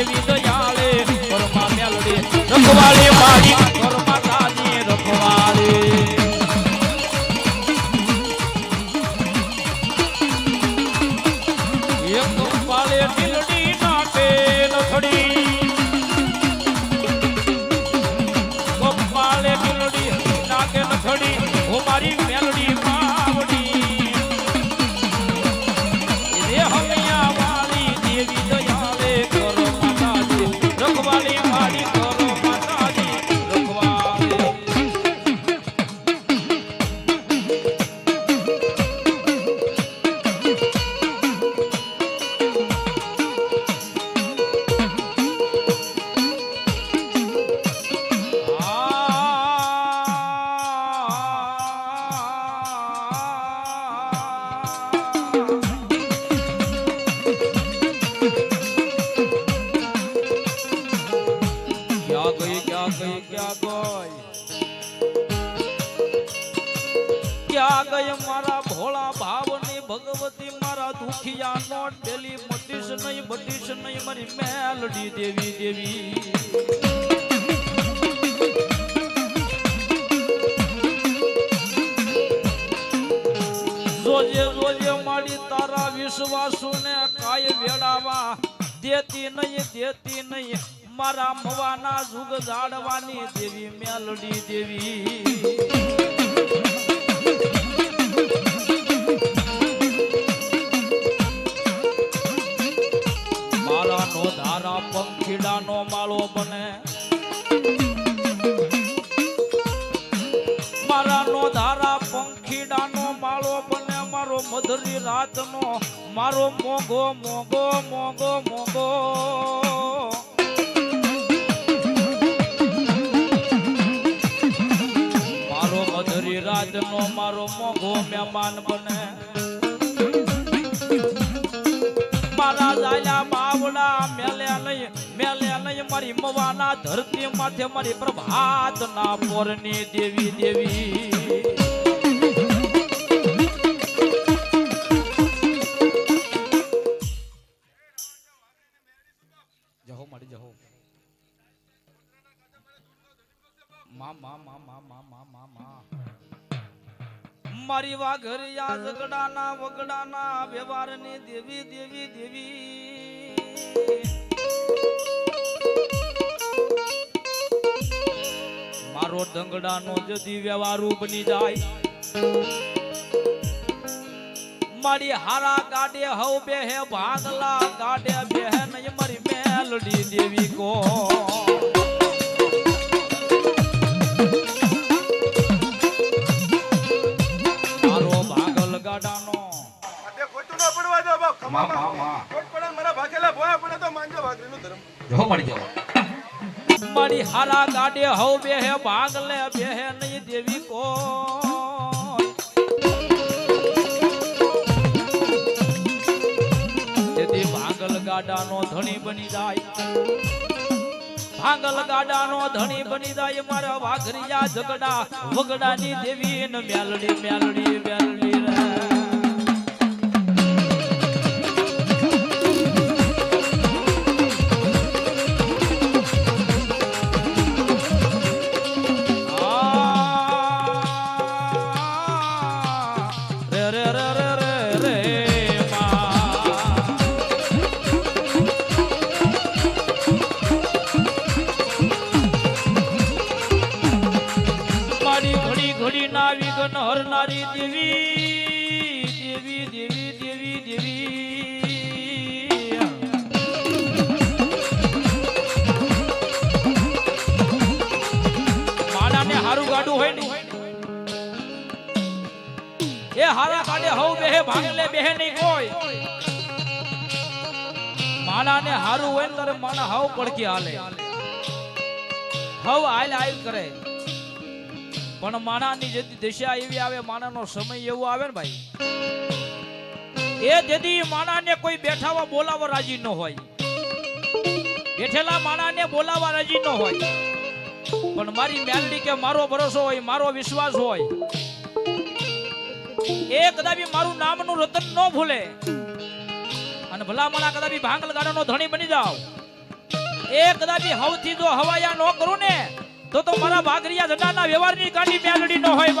દેવી દયાળે પરમા મેલડી રખવાલી મારી મેલડી દેવી દેવી. રોજે રોજે મળી તારા વિશ્વાસુને કાય વેડાવા. દેતી નહીં દેતી નહીં. મારા મવાના જુગ જાડવાની દેવી મેલડી દેવી. મારા નો ધારા પંખીડાનો માળો બને મારો મધરી રાતનો. મારો મોગો મોગો મોગો મોગો મારો મધરી રાતનો, મારો મોગો મહેમાન બને. મારા નહીં મેલ્યા નહીં મારી મવાના ધરતી માથે મારી પ્રભાત ના પોરની દેવી દેવી. જહો મારી, જહો. મા મારી વાઘરિયા ઝગડાના વગડાના વ્યવહારની દેવી દેવી દેવી. મારો દંગડાનો જદી વ્યવહારુ બની જાય. મારી હારા ગાડે હવ બે હે ભાગલા ગાડે બે હે નહીં મારી મેલડી દેવી કો. મારો ભાગલ ગાડાનો ખોટું ન પડવા દો બાપ. તો ધર્મ. જો મળી મારી હારા ગાડે હવ બે હે ભાગલે બે હે નહીં દેવી કો તેથી ભાગલ ગાડાનો ધણી બની જાય. ભાગલ ગાડાનો ધણી બની જાય. મારા વાઘરિયા ઝગડા વગડાની દેવી ને મેલડી મેલડી મેલડી રે. હવ બેહે ભાંગલે બેહે નહીં કોઈ. માણાને હારું હોય તારે માણા હવ પડકી હાલે. હવ આયલ આયલ કરે. પણ માણાની જેથી દિશા એવી આવે, માણાનો સમય એવો આવે ને ભાઈ. એ જેથી માણાને કોઈ બેઠાવા બોલાવવા રાજી ન હોય. બેઠેલા માણાને બોલાવા રાજી ન હોય. પણ મારી મેલડી કે મારો ભરોસો હોય, મારો વિશ્વાસ હોય એ કદાપી મારું નામનું રતન ન ભૂલે. અને ભલામણા કદાપી ભાંગલ ગાડાનો ધણી બની જાવ એ કદાપી હવથી જો હવાયા ન કરું ને તો તો મારા ભાગરિયા જડાના વ્યવહારની કાંડી મેલડી ન હોય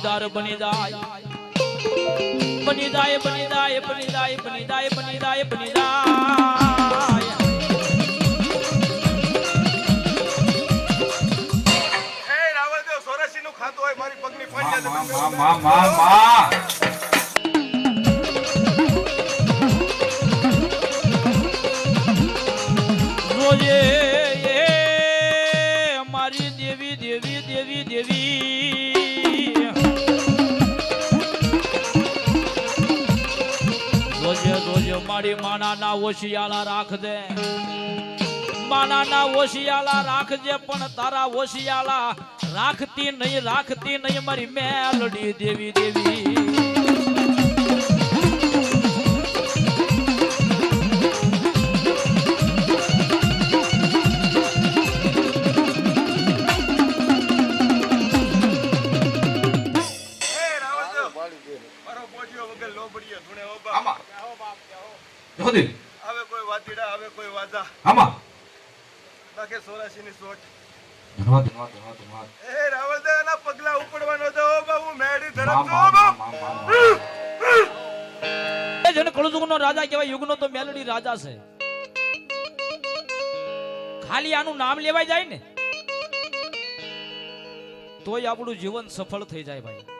ભાગીદાર બની જાય બની જાય બની જાય બની જાય બની જાય બની જાય બની જાય ખાતું હોય મારી પગની માં. મારી માના ના ઓશિયાળા રાખજે. માનાના ઓશિયાળા રાખજે, પણ તારા ઓશિયાળા રાખતી નહીં રાખતી નહીં મારી મેલડી દેવી દેવી. આમાં. આવે કોઈ વાતીડા આવે કોઈ વાજા આમાં. સોરાશીની સોટ ધન્યવાદ ધન્યવાદ ધન્યવાદ ધન્યવાદ હે રાવળદેવ એના પગલા ઉપડવાનો તો ઓબા હું મેળી માં ધરમ રાજા કહેવાય યુગનો તો મેલડી રાજા છે. ખાલી આનું નામ લેવાય જાય ને તોય આપણું જીવન સફળ થઈ જાય ભાઈ.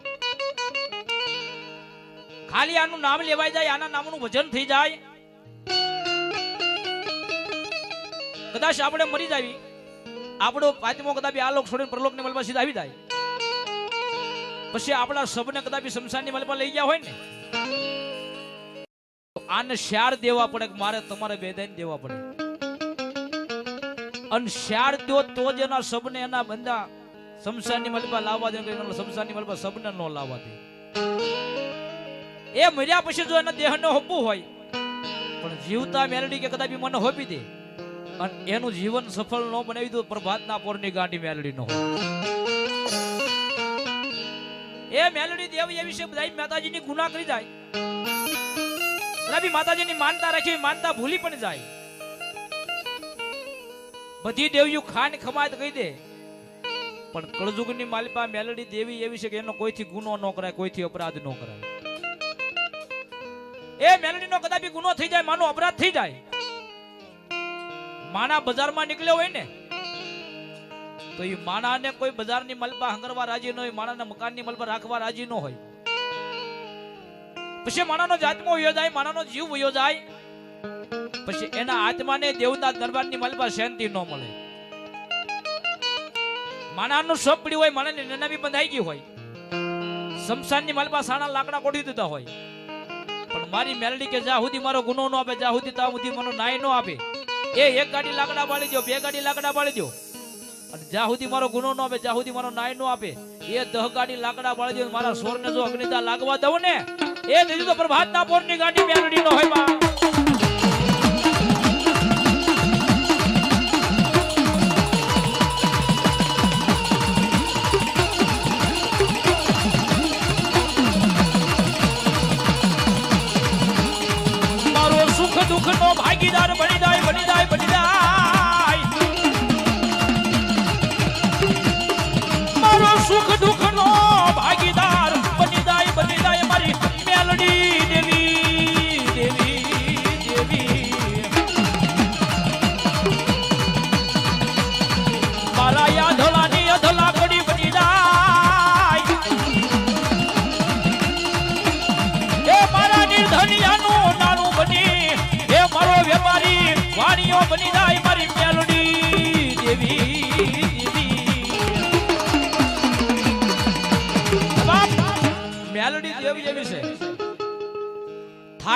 ખાલી આનું નામ લેવાય જાય, આના નામનું ભજન થઈ જાય. કદાચ આપણે મરી જાવી. આપણો પાંચમો કદાપી આ લોક છોડીને પ્રલોકની મલમાં સીધા આવી જાય. પછી આપણા સબને કદાપી શમશાનની મલમાં લઈ ગયા હોય ને આને શ્યાર દેવા પડે મારે તમારે બેદાન દેવા પડે. અને શ્યાર દો તો જ એના સબને એના બંદા શમશાનની મલબા લાવવા દે શમશાનની મલબા સબને ન લાવવા દે. એ મર્યા પછી જો એના દેહ ન હોપવું હોય, પણ જીવતા મેલડી કે કદાપી મને હોપી દે, અને એનું જીવન સફળ ન બનાવી દો, પ્રભાતના પોરની ગાંઠી મેલડી નો એ મેલડી દેવ એ વિશે બધા માતાજીની ગુના કરી જાય. કદાપી માતાજીની માનતા રાખી માનતા ભૂલી પણ જાય. બધી દેવીઓ ખાન ખમાત કહી દે, પણ કળજુગની માલિપા મેલડી દેવી એવી છે કે એનો કોઈથી ગુનો ન કરાય, કોઈથી અપરાધ ન કરાય. એ મેલડીનો કદાચ ગુનો થઈ જાય, માનો અપરાધ થઈ જાય. માના બજારમાં નીકળ્યો હોય ને, તો એ માણાને કોઈ બજારની મલબા હંગરવા રાજી ન હોય, માણાના મકાનની મલબા રાખવા રાજી ન હોય. પછી માણાનો જાતમો વયો જાય, માણાનો જીવ વયો જાય. પછી એના આત્માને દેવના દરબારની મલબા શાંતિ ન મળે. માણાનું સપ પડ્યું હોય, માણાની નનામી બંધાઈ ગઈ હોય. શમશાનની મલબા સાણા લાકડા કોડી દીધા હોય. મારી મેલડી કે જ્યાં સુધી મારો ગુનો ન આપે જ્યાં સુધી ત્યાં સુધી મને નાય ન આપે, એ એક ગાડી લાકડા બાળી દો બે ગાડી લાકડા બાળી દો અને જ્યાં સુધી મારો ગુનો ન આપે જ્યાં સુધી મારો નાય ન આપે, એ દહ ગાડી લાકડા બાળી દો મારા સોરને જો અગ્નિતા લાગવા દઉં ને, એ દીધી તો પ્રભાતના પોરની ગાડી મેલડી નો હોય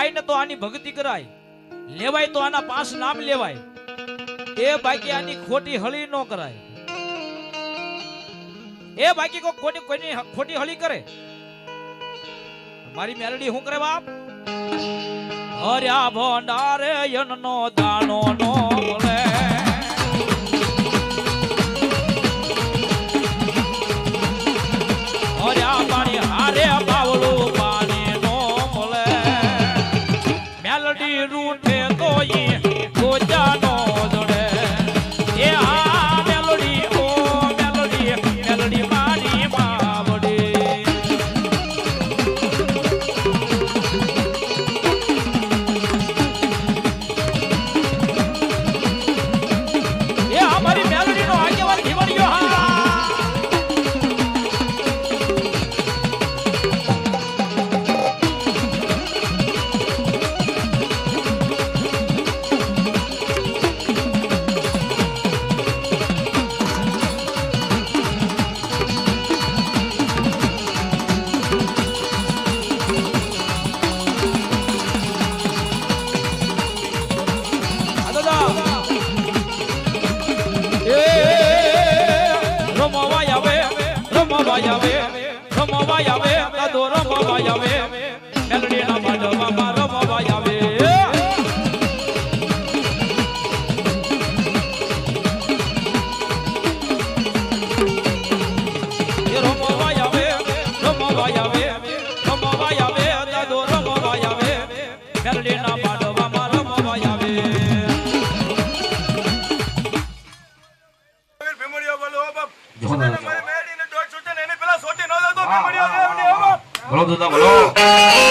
થાય ને તો આની ભક્તિ કરાય, લેવાય તો આના પાંચ નામ લેવાય. એ બાકી આની ખોટી હળી ન કરાય. એ બાકી કોઈ ખોટી કોઈની ખોટી હળી કરે. મારી મેલડી હું કરે બાપ? હર્યા ભંડારે યનનો નો